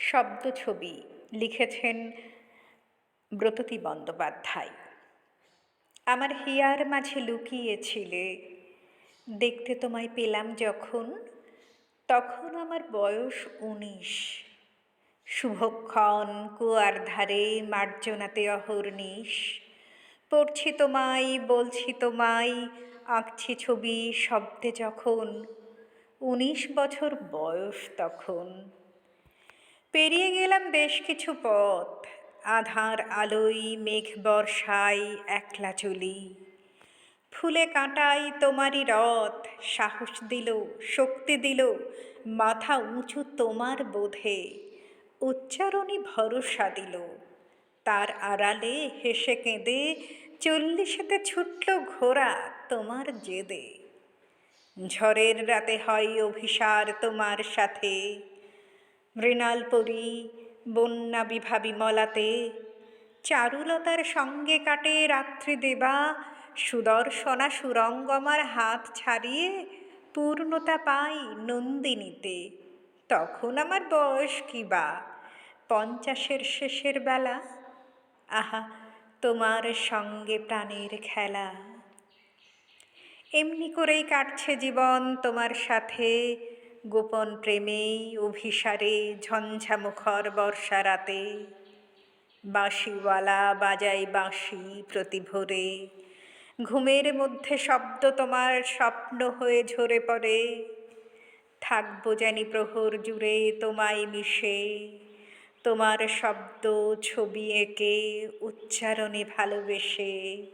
শব্দ ছবি লিখেছেন ব্রততী বন্দ্যোপাধ্যায়। আমার হিয়ার মাঝে লুকিয়েছিলে, দেখতে তোমায় পেলাম যখন, তখন আমার বয়স উনিশ। শুভক্ষণ কুয়ার ধারে মার্জনাতে অহর্নিশ। পড়ছি তোমায়, বলছি তোমায়, আঁকছি ছবি শব্দে যখন, উনিশ বছর বয়স তখন। পেরিয়ে গেলাম বেশ কিছু পথ। আধার আলোয় মেঘ বর্ষায় একলা চলি। ফুলে কাঁটাই তোমারই রথ, সাহস দিল, শক্তি দিল, মাথা উঁচু তোমার বোধে, উচ্চারণই ভরসা দিল। তার আড়ালে হেসে কেঁদে, চল্লিশেতে ছুটল ঘোড়া তোমার জেদে। ঝড়ের রাতে হয় অভিসার তোমার সাথে মৃণাল পরি, বন্যা বিভা বিমলাতে চারুলতার সঙ্গে কাটে রাত্রি দেবা, সুদর্শনা সুরঙ্গমার হাত ছাড়িয়ে পূর্ণতা পাই নন্দিনীতে। তখন আমার বয়স কি বা? পঞ্চাশের শেষের বেলা? আহা, তোমার সঙ্গে প্রাণের খেলা। এমনি করেই কাটছে জীবন তোমার সাথে। গোপন প্রেমেই অভিসারে, ঝঞ্ঝামুখর বর্ষা রাতে বাঁশিওয়ালা বাজাই বাঁশি প্রতি ভোরে ঘুমের মধ্যে শব্দ তোমার স্বপ্ন হয়ে ঝরে পড়ে। থাকব জানি প্রহর জুড়ে তোমায় মিশে। তোমার শব্দ, ছবি এঁকে উচ্চারণে ভালোবেসে।